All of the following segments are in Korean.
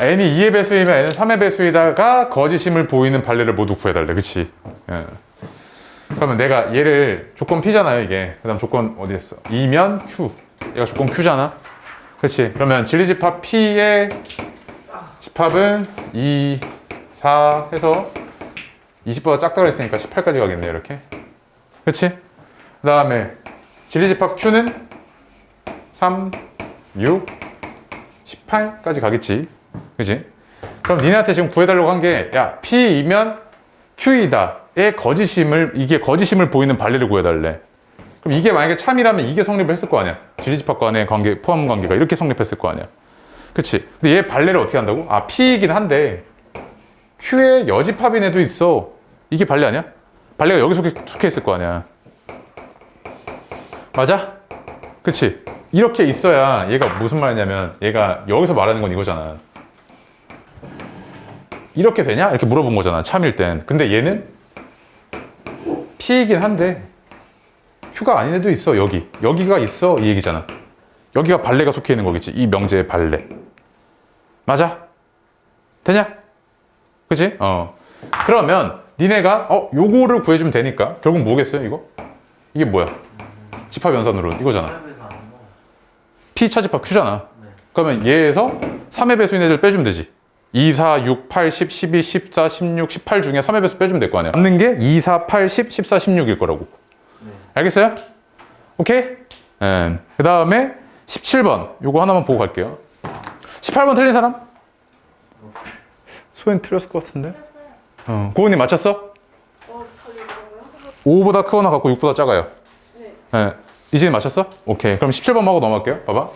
n이 2의 배수이면 n은 3의 배수이다가 거짓임을 보이는 발레를 모두 구해달래. 그치? 예. 그러면 내가 얘를 조건 P잖아요, 이게. 그 다음 조건 어디 했어? 2면 Q. 얘가 조건 Q잖아. 그치? 그러면 진리집합 P의 집합은 2, 4 해서 20보다 작다 그랬으니까 18까지 가겠네, 이렇게. 그치? 그 다음에 진리집합 Q는 3, 6, 18까지 가겠지. 그지? 그럼 니네한테 지금 구해달라고 한 게, 야, P이면 Q이다. 의 거짓임을, 이게 거짓임을 보이는 발레를 구해달래. 그럼 이게 만약에 참이라면 이게 성립을 했을 거 아니야. 지리집합 간의 관계, 포함 관계가 이렇게 성립했을 거 아니야. 그치? 근데 얘 발레를 어떻게 한다고? 아, P이긴 한데, Q의 여집합인 애도 있어. 이게 발레 아니야? 발레가 여기 속해, 속해 있을 거 아니야. 맞아? 그치? 이렇게 있어야 얘가 무슨 말이냐면 얘가 여기서 말하는 건 이거잖아. 이렇게 되냐? 이렇게 물어본 거잖아. 참일 땐. 근데 얘는 P이긴 한데 Q가 아닌 애도 있어. 여기. 여기가 있어. 이 얘기잖아. 여기가 발레가 속해 있는 거겠지. 이 명제의 발레. 맞아? 되냐? 그치? 어. 그러면 니네가 어 요거를 구해주면 되니까 결국 뭐겠어요 이거? 이게 뭐야? 집합 연산으로 이거잖아. P 차집합 Q잖아. 네. 그러면 얘에서 3의 배수인 애들 빼주면 되지. 2, 4, 6, 8, 10, 12, 14, 16, 18 중에 3의 배수 빼주면 될 거 아니야. 남는 게 2, 4, 8, 10, 14, 16일 거라고. 네. 알겠어요? 오케이? 예. 그 다음에 17번. 요거 하나만 보고 갈게요. 18번 틀린 사람? 소연 틀렸을 것 같은데? 어. 고은님 맞췄어? 어, 다들 뭐라고요? 5보다 크거나 같고 6보다 작아요. 네. 예. 이진이 맞췄어? 오케이. 그럼 17번 하고 넘어갈게요. 봐봐.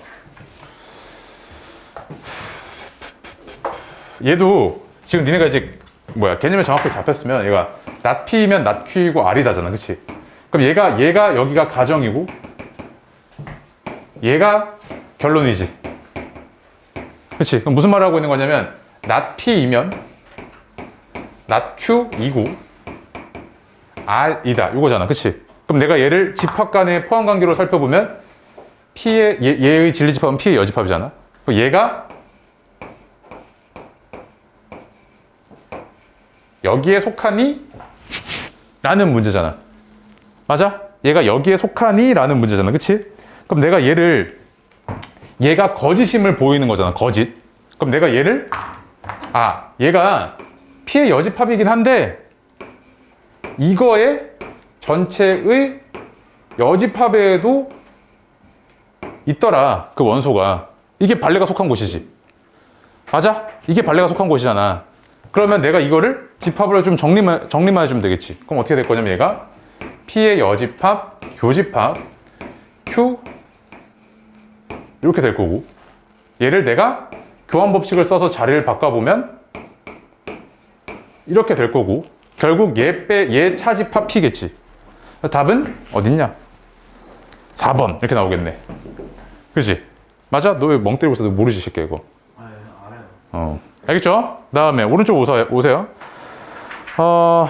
얘도 지금 니네가 이제 뭐야 개념이 정확하게 잡혔으면 얘가 not Q이고 R이다잖아. 그치? 그럼 얘가 얘가 여기가 가정이고 얘가 결론이지. 그치? 그럼 무슨 말을 하고 있는 거냐면 not P이면 not Q이고 R이다. 이거잖아. 그치? 그럼 내가 얘를 집합 간의 포함 관계로 살펴보면 P의 얘, 얘의 진리 집합은 P의 여집합이잖아. 그럼 얘가 여기에 속하니? 라는 문제잖아. 맞아? 얘가 여기에 속하니? 라는 문제잖아. 그치? 그럼 내가 얘를 얘가 거짓임을 보이는 거잖아. 거짓. 그럼 내가 얘를 아, 얘가 P의 여집합이긴 한데 이거의 전체의 여집합에도 있더라. 그 원소가. 이게 발레가 속한 곳이지. 맞아? 이게 발레가 속한 곳이잖아. 그러면 내가 이거를 집합으로 좀 정리만, 정리만 해주면 되겠지. 그럼 어떻게 될 거냐면 얘가 P의 여집합, 교집합, Q 이렇게 될 거고 얘를 내가 교환 법칙을 써서 자리를 바꿔보면 이렇게 될 거고 결국 얘 빼, 얘 차집합 P겠지. 답은 어딨냐? 4번 이렇게 나오겠네. 그지? 맞아? 너 왜 멍 때리고 있어? 너 모르지, 새끼 이거. 아, 예, 알아요. 어. 알겠죠? 다음에 오른쪽 오세요. 어,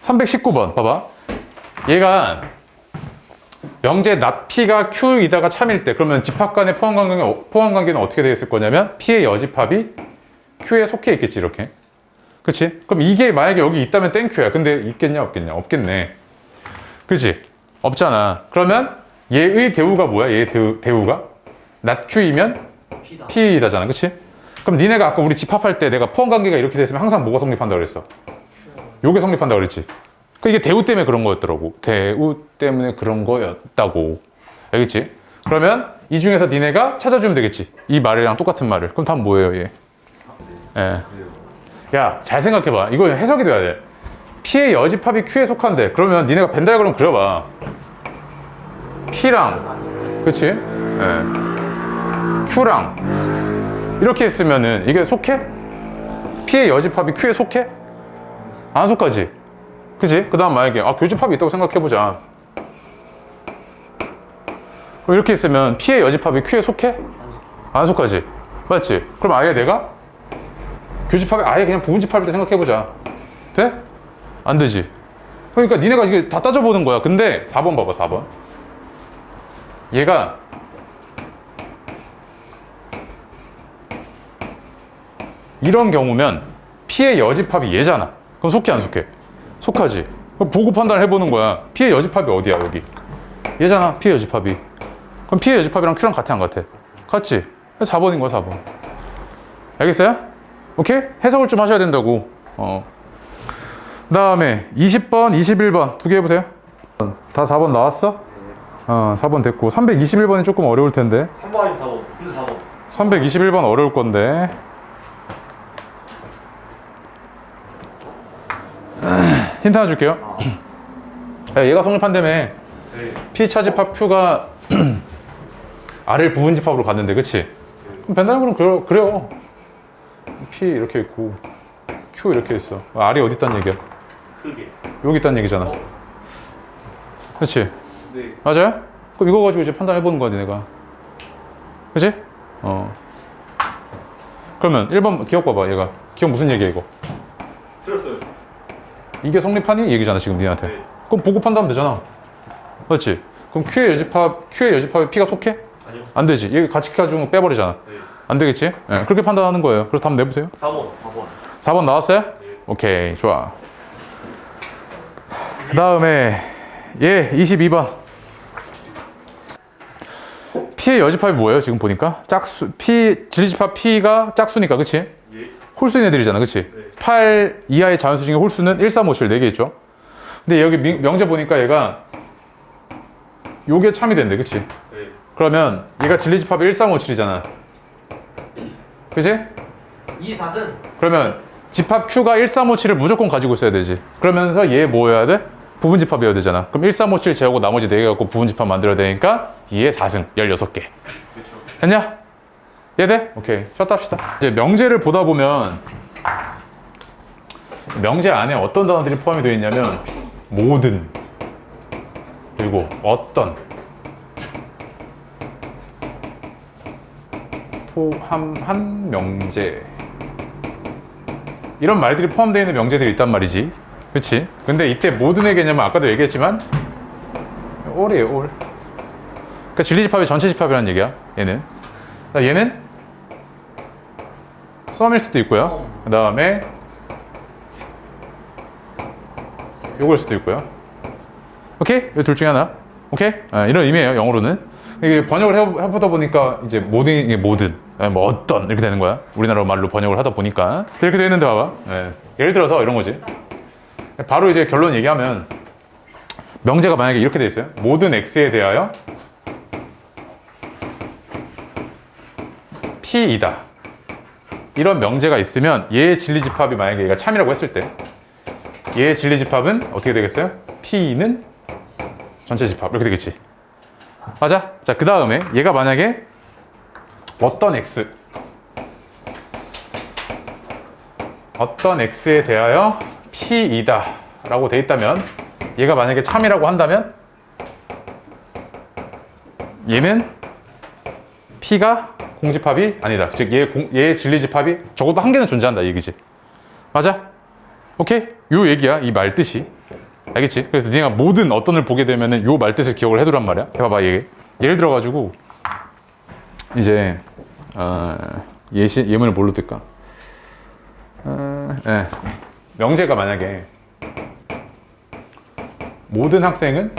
319번 봐봐. 얘가 명제 P가 Q이다가 참일 때 그러면 집합 간의 포함 관계는, 포함 관계는 어떻게 되어 있을 거냐면 P의 여집합이 Q에 속해 있겠지 이렇게. 그치? 그럼 이게 만약에 여기 있다면 땡큐야. 근데 있겠냐 없겠냐? 없겠네. 그치? 없잖아. 그러면 얘의 대우가 뭐야? 얘의 대우, 대우가? not Q이면 피다. P이다잖아. 그치? 그럼 니네가 아까 우리 집합할 때 내가 포함 관계가 이렇게 됐으면 항상 뭐가 성립한다 그랬어? 요게 성립한다 그랬지. 그 이게 대우 때문에 그런 거였더라고. 대우 때문에 그런 거였다고. 알겠지? 그러면 이 중에서 니네가 찾아주면 되겠지. 이 말이랑 똑같은 말을. 그럼 답 뭐예요, 얘? 예. 야, 잘 생각해봐. 이거 해석이 돼야 돼. P의 여집합이 Q에 속한데, 그러면 니네가 벤 다이그램 그려봐. P랑, 그치? 예. Q랑, 이렇게 했으면은 이게 속해? P의 여집합이 Q에 속해? 안 속하지? 그치? 그 다음 만약에, 아, 교집합이 있다고 생각해보자. 그럼 이렇게 있으면 P의 여집합이 Q에 속해? 안 속하지? 맞지? 그럼 아예 내가 교집합이 아예 그냥 부분집합일 때 생각해보자. 돼? 안 되지. 그러니까 니네가 이게 다 따져보는 거야. 근데 4번 봐봐, 4번. 얘가 이런 경우면 P의 여집합이 얘잖아. 그럼 속해 안 속해? 속하지. 그럼 보고 판단을 해보는 거야. P의 여집합이 어디야 여기? 얘잖아. P의 여집합이. 그럼 P의 여집합이랑 Q랑 같아 안 같아? 같지? 4번인 거야 4번. 알겠어요? 오케이? 해석을 좀 하셔야 된다고. 어. 그 다음에 20번, 21번 두 개 해보세요. 다 4번 나왔어? 어, 4번 됐고 321번이 조금 어려울 텐데 3번 아니면 4번. 근데 4번. 321번 어려울 건데 힌트 하나 줄게요 야, 얘가 성립한다며 네. P 차집합 Q가 R을 부분집합으로 갔는데 그치? 그럼 벤다이그램 그려, 그려 P 이렇게 있고 Q 이렇게 있어 R이 어디 있단 얘기야? 크게. 여기 있단 얘기잖아 어. 그치? 네. 맞아요? 그럼 이거 가지고 이제 판단해보는 거야, 니네가. 그치? 어. 그러면 1번 기억 봐봐, 얘가. 기억 무슨 얘기야, 이거? 들었어요. 이게 성립하니? 얘기잖아, 지금 니한테. 네. 그럼 보고 판단하면 되잖아. 맞지? 그럼 Q의 여집합, Q의 여집합에 P가 속해? 아니요. 안 되지. 얘 같이 가지고 빼버리잖아. 네. 안 되겠지? 예, 그렇게 판단하는 거예요. 그래서 답 내보세요. 4번. 4번. 4번 나왔어요? 네. 오케이, 좋아. 그 다음에, 예, 22번. P의 여집합이 뭐예요, 지금 보니까? 짝수, P, 진리집합 P가 짝수니까, 그치? 예. 홀수인 애들이잖아, 그치? 네. 8 이하의 자연수 중에 홀수는 1, 3, 5, 7, 4개 있죠? 근데 여기 미- 명제 보니까 얘가 요게 참이 된대, 그치? 네. 그러면 얘가 진리집합이 1, 3, 5, 7이잖아. 그치? 2, 4승 그러면 집합 Q가 1, 3, 5, 7을 무조건 가지고 있어야 되지. 그러면서 얘 뭐여야 돼? 부분 집합이어야 되잖아. 그럼 1, 3, 5, 7 제하고 나머지 4개 갖고 부분 집합 만들어야 되니까 2에 4승, 16개. 그렇죠. 됐냐? 이해돼? 오케이. 쉬었다 합시다. 이제 명제를 보다 보면 명제 안에 어떤 단어들이 포함이 되어 있냐면 모든 그리고 어떤 포함한 명제 이런 말들이 포함되어 있는 명제들이 있단 말이지. 그치? 근데 이때 모든의 개념은 아까도 얘기했지만 all이에요, all. 그러니까 진리집합이 전체 집합이라는 얘기야. 얘는. 자, 얘는 썸일 수도 있고요. 그 다음에 요걸 수도 있고요. 오케이? 이 둘 중에 하나. 오케이? 아, 이런 의미예요. 영어로는. 이게 번역을 해- 해보다 보니까 이제 모든 이게 모든 아니, 뭐 어떤 이렇게 되는 거야. 우리나라 말로 번역을 하다 보니까 이렇게 되는데 봐봐. 예. 예를 들어서 이런 거지. 바로 이제 결론 얘기하면 명제가 만약에 이렇게 돼 있어요. 모든 x에 대하여 p이다. 이런 명제가 있으면 얘의 진리집합이 만약에 얘가 참이라고 했을 때 얘의 진리집합은 어떻게 되겠어요? p는 전체 집합 이렇게 되겠지. 맞아? 자, 그 다음에 얘가 만약에 어떤 x 어떤 x에 대하여 p이다 라고 돼 있다면 얘가 만약에 참이라고 한다면 얘는 p가 공집합이 아니다. 즉 얘의, 공- 얘의 진리집합이 적어도 한 개는 존재한다 이 얘기지. 맞아? 오케이? 요 얘기야 이 말 뜻이. 알겠지? 그래서 네가 모든 어떤을 보게 되면은 요 말 뜻을 기억을 해두란 말이야. 해봐봐 얘. 예를 들어가지고 이제 어, 예시 예문을 뭘로 뜰까? 어, 예. 명제가 만약에 모든 학생은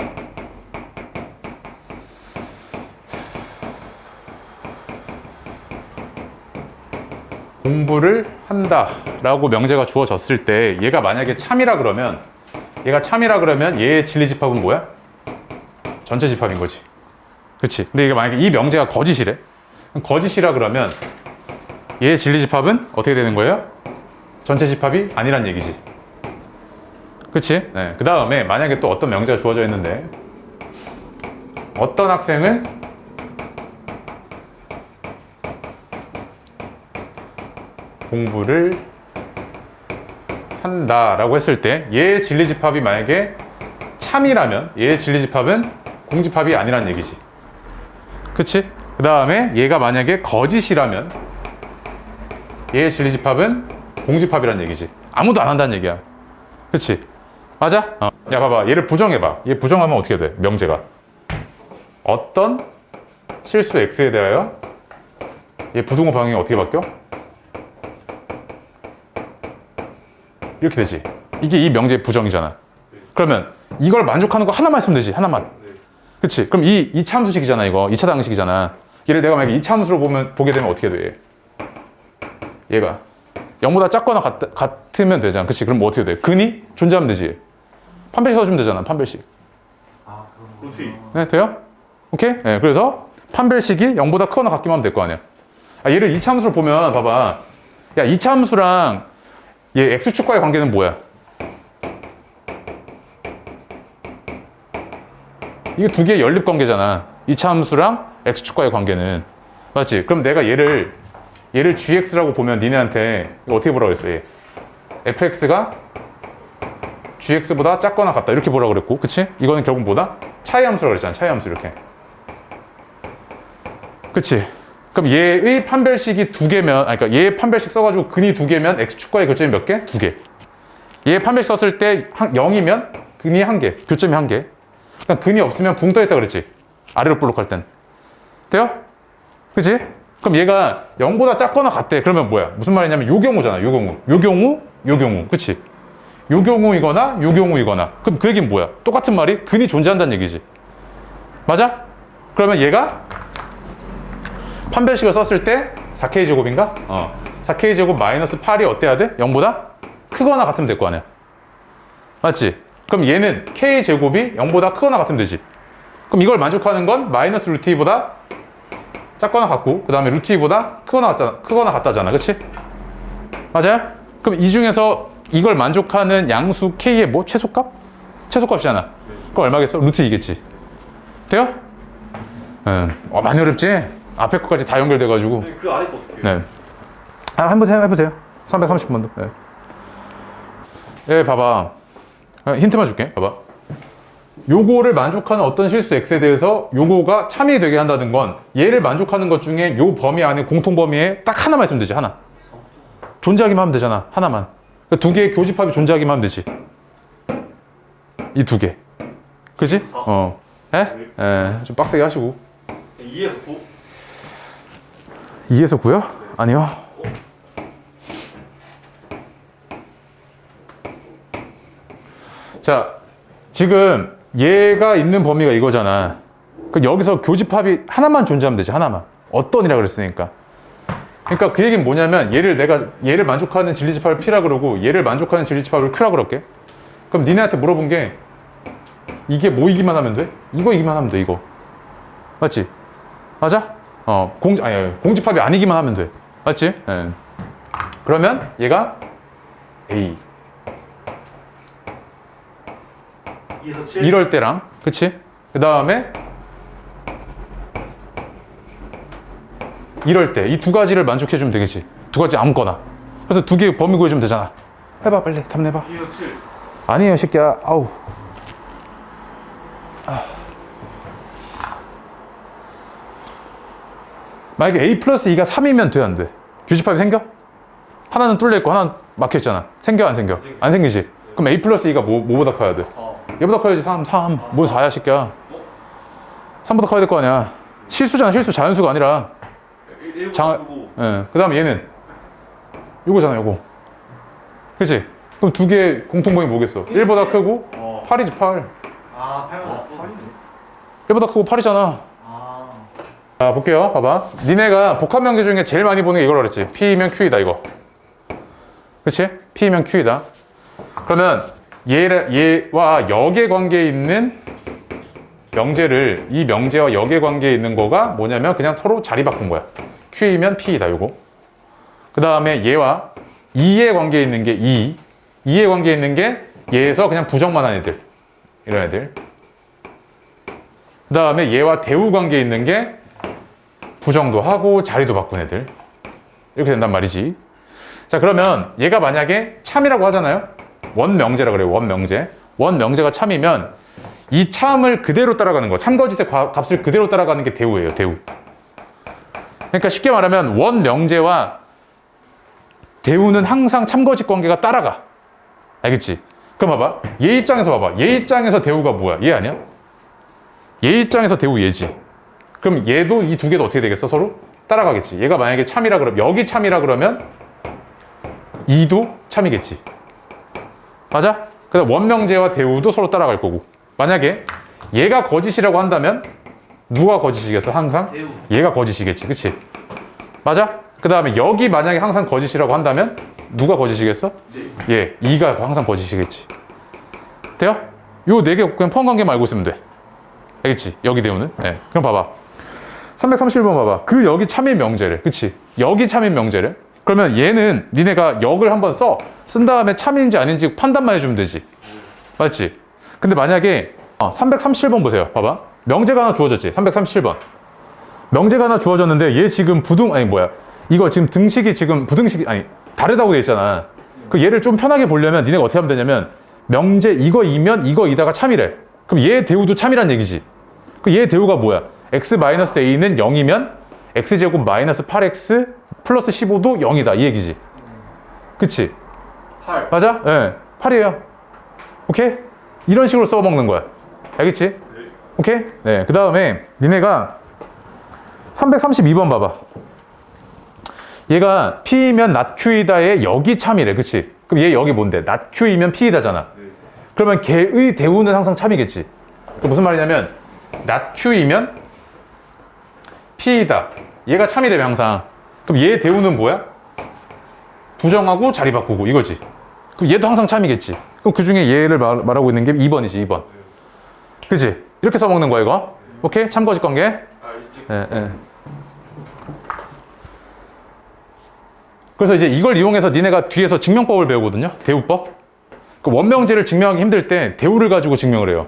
공부를 한다 라고 명제가 주어졌을 때 얘가 만약에 참이라 그러면 얘가 참이라 그러면 얘의 진리 집합은 뭐야? 전체 집합인 거지. 그렇지. 근데 이게 만약에 이 명제가 거짓이래. 거짓이라 그러면 얘의 진리 집합은 어떻게 되는 거예요? 전체 집합이 아니란 얘기지. 그치? 네. 그 다음에 만약에 또 어떤 명제가 주어져 있는데 어떤 학생은 공부를 한다라고 했을 때 얘의 진리집합이 만약에 참이라면 얘의 진리집합은 공집합이 아니란 얘기지. 그치? 그 다음에 얘가 만약에 거짓이라면 얘의 진리집합은 공집합이란 얘기지. 아무도 안 한다는 얘기야. 그치? 맞아? 어. 야, 봐봐. 얘를 부정해봐. 얘 부정하면 어떻게 돼? 명제가. 어떤 실수 x에 대하여 얘 부등호 방향이 어떻게 바뀌어? 이렇게 되지. 이게 이 명제의 부정이잖아. 그러면 이걸 만족하는 거 하나만 있으면 되지. 하나만. 네. 그치? 그럼 이 2차 함수식이잖아, 이거. 2차 방식이잖아. 얘를 내가 만약에 2차 함수로 보면, 보게 되면 어떻게 돼? 얘? 얘가. 0보다 작거나 같, 같으면 되잖아. 그치? 그럼 뭐 어떻게 돼? 근이 존재하면 되지. 판별식 써주면 되잖아, 판별식. 아 그럼 루트 네, 돼요? 오케이? 네, 그래서 판별식이 0보다 크거나 같기만 하면 될 거 아니야. 아, 얘를 2차 함수로 보면, 봐봐. 야, 2차 함수랑 얘 x축과의 관계는 뭐야? 이게 두 개의 연립 관계잖아. 2차 함수랑 x축과의 관계는. 맞지? 그럼 내가 얘를, 얘를 gx라고 보면 니네한테 어떻게 보라고 그랬어, 얘? fx가 gx보다 작거나 같다. 이렇게 보라고 그랬고. 그치? 이거는 결국 뭐다? 차이 함수라고 그랬잖아. 차이 함수 이렇게. 그치? 그럼 얘의 판별식이 두 개면, 아니, 그러니까 얘의 판별식 써가지고 근이 두 개면 x축과의 교점이 몇 개? 두 개. 얘의 판별식 썼을 때 한, 0이면 근이 한 개, 교점이 한 개. 그러니까 근이 없으면 붕 떠있다 그랬지. 아래로 볼록할 땐. 돼요? 그치? 그럼 얘가 0보다 작거나 같대. 그러면 뭐야? 무슨 말이냐면 요 경우잖아. 요 경우. 요 경우, 요 경우. 그치? 요 경우이거나 요 경우이거나. 그럼 그 얘기는 뭐야? 똑같은 말이 근이 존재한다는 얘기지. 맞아? 그러면 얘가 판별식을 썼을 때 4K 제곱인가? 어. 4K 제곱 마이너스 8이 어때야 돼? 0보다 크거나 같으면 될 거 아니야. 맞지? 그럼 얘는 K 제곱이 0보다 크거나 같으면 되지. 그럼 이걸 만족하는 건 마이너스 루트 2보다 작거나 같고, 그 다음에 루트 2보다 크거나 같잖아. 크거나 같다잖아. 그치? 맞아요? 그럼 이 중에서 이걸 만족하는 양수 K의 뭐? 최소값? 최소값이잖아. 그럼 얼마겠어? 루트 2겠지. 돼요? 응. 어, 많이 어렵지? 앞에 것까지 다 연결돼가지고. 근데 그 아래 거 어떻게? 네. 아, 해보세요, 해보세요. 330번도. 네. 예, 봐봐. 아, 힌트만 줄게. 봐봐. 요거를 만족하는 어떤 실수 x에 대해서 요거가 참이 되게 한다는 건 얘를 만족하는 것 중에 요 범위 안에 공통 범위에 딱 하나만 있으면 되지, 하나. 존재하기만 하면 되잖아, 하나만. 그두 개의 교집합이 존재하기만 하면 되지. 이 두 개. 그지? 어. 예? 예, 좀 빡세게 하시고. 2에서 9 2에서 9요? 아니요. 자, 지금 얘가 있는 범위가 이거잖아. 그 여기서 교집합이 하나만 존재하면 되지, 하나만. 어떤 이라 그랬으니까. 그러니까 그 얘기는 뭐냐면 얘를 내가 얘를 만족하는 진리집합을 P라 그러고 얘를 만족하는 진리집합을 Q라 그럴게. 그럼 니네한테 물어본 게 이게 뭐이기만 하면 돼? 이거 이기만 하면 돼, 이거. 맞지? 맞아? 어, 공, 아니, 아니, 공집합이 아니기만 하면 돼. 맞지? 예. 그러면 얘가 A. 2에서 7 이럴 때랑, 그치? 그 다음에 이럴 때 이 두 가지를 만족해 주면 되겠지. 두 가지 아무거나. 그래서 두개 범위 구해주면 되잖아. 해봐, 빨리. 답 내봐. 2에서 7 아니에요, 새끼야. 아우. 아. 만약에 A 플러스 2가 3이면 돼, 안 돼? 교집합이 생겨? 하나는 뚫려있고 하나는 막혀있잖아. 생겨, 안 생겨? 안 생기지? 그럼 A 플러스 2가 뭐, 뭐보다 커야 돼? 어 얘보다 커야지, 3, 3. 뭐 4야, 새끼야. 3보다 커야 될 거 아니야. 실수잖아, 실수. 자연수가 아니라. 1, 1보다 장- 예. 그 다음에 얘는 요거잖아, 요거. 그치? 그럼 두 개의 공통범위 뭐겠어? 1보다 크고 어 8이지, 8. 아 8보다 8이네 1보다 크고 8이잖아. 아 자, 볼게요. 봐봐. 니네가 복합 명제 중에 제일 많이 보는 게 이걸 그랬지. P이면 Q이다, 이거. 그치? P이면 Q이다. 그러면 얘, 얘와 역의 관계에 있는 명제를, 이 명제와 역의 관계에 있는 거가 뭐냐면 그냥 서로 자리 바꾼 거야. Q이면 P이다, 요거. 그 다음에 얘와 2의 관계에 있는 게 2. 2의 관계에 있는 게 얘에서 그냥 부정만 한 애들. 이런 애들. 그 다음에 얘와 대우 관계에 있는 게 부정도 하고 자리도 바꾼 애들. 이렇게 된단 말이지. 자 그러면 얘가 만약에 참이라고 하잖아요? 원명제라 그래요 원명제. 원명제가 참이면 이 참을 그대로 따라가는 거 참거짓의 과- 값을 그대로 따라가는 게 대우예요 대우. 그러니까 쉽게 말하면 원명제와 대우는 항상 참거짓 관계가 따라가. 알겠지? 그럼 봐봐. 얘 입장에서 봐봐. 얘 입장에서 대우가 뭐야? 얘 아니야? 얘 입장에서 대우 얘지 그럼 얘도 이 두 개도 어떻게 되겠어? 서로 따라가겠지. 얘가 만약에 참이라 그러면 여기 참이라 그러면 이도 참이겠지. 맞아? 그다음 원명제와 대우도 서로 따라갈 거고. 만약에 얘가 거짓이라고 한다면 누가 거짓이겠어? 항상 대우. 얘가 거짓이겠지, 그치? 맞아? 그 다음에 여기 만약에 항상 거짓이라고 한다면 누가 거짓이겠어? 네. 얘, 이가 항상 거짓이겠지. 돼요? 요 네 개 그냥 포함 관계만 알고 있으면 돼. 알겠지? 여기 대우는. 네. 그럼 봐봐. 331번 봐봐. 그 여기 참인 명제를. 그치? 여기 참인 명제를. 그러면 얘는 니네가 역을 한번 써. 쓴 다음에 참인지 아닌지 판단만 해주면 되지. 맞지? 근데 만약에 어, 337번 보세요. 봐봐. 명제가 하나 주어졌지. 337번. 명제가 하나 주어졌는데 얘 지금 부등 아니 뭐야? 이거 지금 등식이 지금 부등식이 아니 다르다고 돼 있잖아. 그 얘를 좀 편하게 보려면 니네가 어떻게 하면 되냐면 명제 이거 이면 이거 이다가 참이래. 그럼 얘 대우도 참이란 얘기지. 그 얘 대우가 뭐야? X 마이너스 a는 0이면 x제곱 마이너스 8x 플러스 15도 0이다. 이 얘기지. 그치? 8. 맞아? 예. 네, 8이에요. 오케이? 이런 식으로 써먹는 거야. 알겠지? 네. 오케이? 네. 그 다음에 니네가 332번 봐봐. 얘가 P이면 not Q이다의 여기 참이래. 그치? 그럼 얘 여기 뭔데? not Q이면 P이다잖아. 네. 그러면 걔의 대우는 항상 참이겠지. 그 무슨 말이냐면 not Q이면 P이다. 얘가 참이래며 항상. 그럼 얘 대우는 뭐야? 부정하고 자리 바꾸고 이거지. 그럼 얘도 항상 참이겠지. 그럼 그 중에 얘를 말, 말하고 있는 게 2번이지, 2번. 그지? 이렇게 써먹는 거야, 이거. 오케이? 참거짓 관계. 예, 예. 그래서 이제 이걸 이용해서 니네가 뒤에서 증명법을 배우거든요. 대우법. 그 원명제를 증명하기 힘들 때 대우를 가지고 증명을 해요.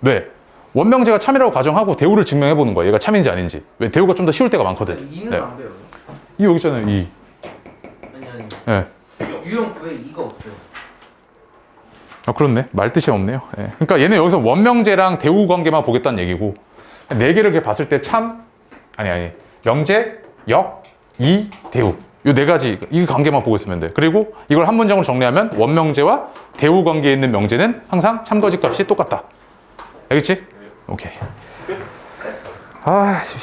왜? 원명제가 참이라고 가정하고 대우를 증명해 보는 거야. 얘가 참인지 아닌지. 왜? 대우가 좀 더 쉬울 때가 많거든. 이는 네. 안 돼요. 이 여기 있잖아요. 이. 아니 아니. 예. 유형 9에 이가 없어요. 아, 그렇네. 말 뜻이 없네요. 예. 그러니까 얘는 여기서 원명제랑 대우 관계만 보겠다는 얘기고 네 개를 이렇게 봤을 때 참 아니 아니 명제, 역, 이, 대우 이 네 가지 이 관계만 보고 있으면 돼. 그리고 이걸 한 문장으로 정리하면 원명제와 대우 관계에 있는 명제는 항상 참거짓 값이 똑같다. 알겠지? 오케이. 아, 씨.